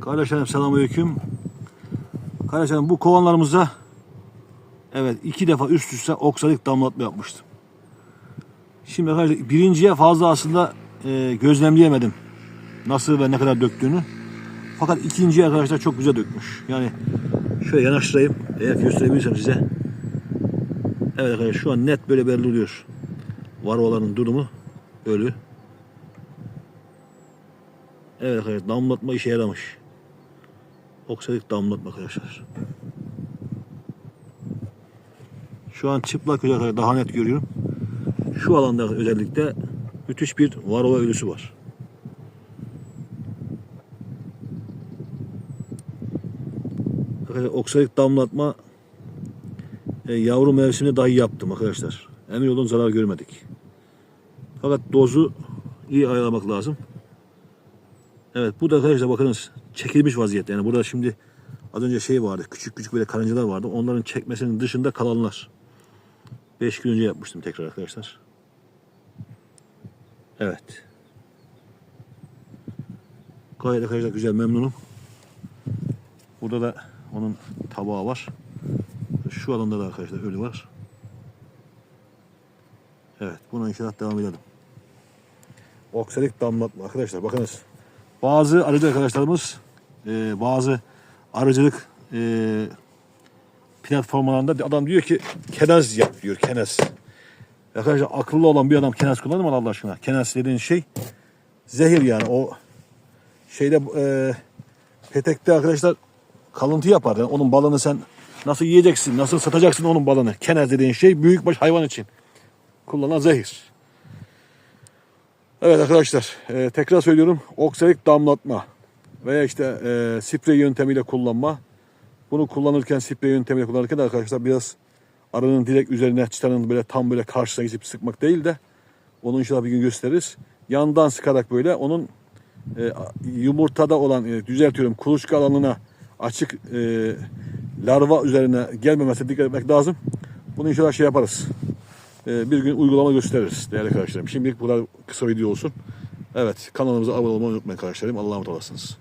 Kardeşlerim selamünaleyküm. Kardeşlerim bu kovanlarımıza evet iki defa üst üste oksalık damlatma yapmıştım. Şimdi arkadaşlar birinciye fazla aslında e, gözlemleyemedim. Nasıl ve ne kadar döktüğünü. Fakat ikinciye arkadaşlar çok güzel dökmüş. Yani şöyle yanaştırayım. Eğer gösterebilirsem size. Evet arkadaşlar şu an net böyle belli oluyor. Varroaların durumu ölü. Evet arkadaşlar damlatma işe yaramış. Oksalık damlatma arkadaşlar. Şu an çıplak göz daha net görüyorum. Şu alanda özellikle müthiş bir varroa ölüsü var. Arkadaşlar oksalık damlatma e, yavru mevsiminde dahi yaptım arkadaşlar. Emin olun zarar görmedik. Fakat dozu iyi ayarlamak lazım. Evet bu da arkadaşlar bakınız çekilmiş vaziyette. Yani burada şimdi az önce şey vardı. Küçük küçük böyle karıncalar vardı. Onların çekmesinin dışında kalanlar. 5 gün önce yapmıştım tekrar arkadaşlar. Evet. Gayet arkadaşlar güzel memnunum. Burada da onun tabağı var. Şu alanda da arkadaşlar ölü var. Evet buna inşallah devam edelim. Oksalik damlatma arkadaşlar bakınız. Bazı arıcı arkadaşlarımız e, bazı arıcılık e, platformlarında adam diyor ki kenaz yap diyor kenaz. Arkadaşlar akıllı olan bir adam kenaz kullanır mı Allah aşkına? Kenaz dediğin şey zehir yani o şeyde e, petekte arkadaşlar kalıntı yapar. Yani onun balını sen nasıl yiyeceksin, nasıl satacaksın onun balını? Kenaz dediğin şey büyükbaş hayvan için kullanılan zehir. Evet arkadaşlar e, tekrar söylüyorum oksalik damlatma veya işte e, sprey yöntemiyle kullanma. Bunu kullanırken sprey yöntemiyle kullanırken de arkadaşlar biraz arının direkt üzerine çıtanın böyle tam böyle karşısına gidip sıkmak değil de onu inşallah bir gün gösteririz. Yandan sıkarak böyle onun e, yumurtada olan e, düzeltiyorum kuluçka alanına açık e, larva üzerine gelmemesine dikkat etmek lazım. Bunu inşallah şey yaparız. E, bir gün uygulama gösteririz değerli arkadaşlarım. Şimdilik bu kadar kısa video olsun. Evet kanalımıza abone olmayı unutmayın arkadaşlarım. Allah'a emanet olasınız.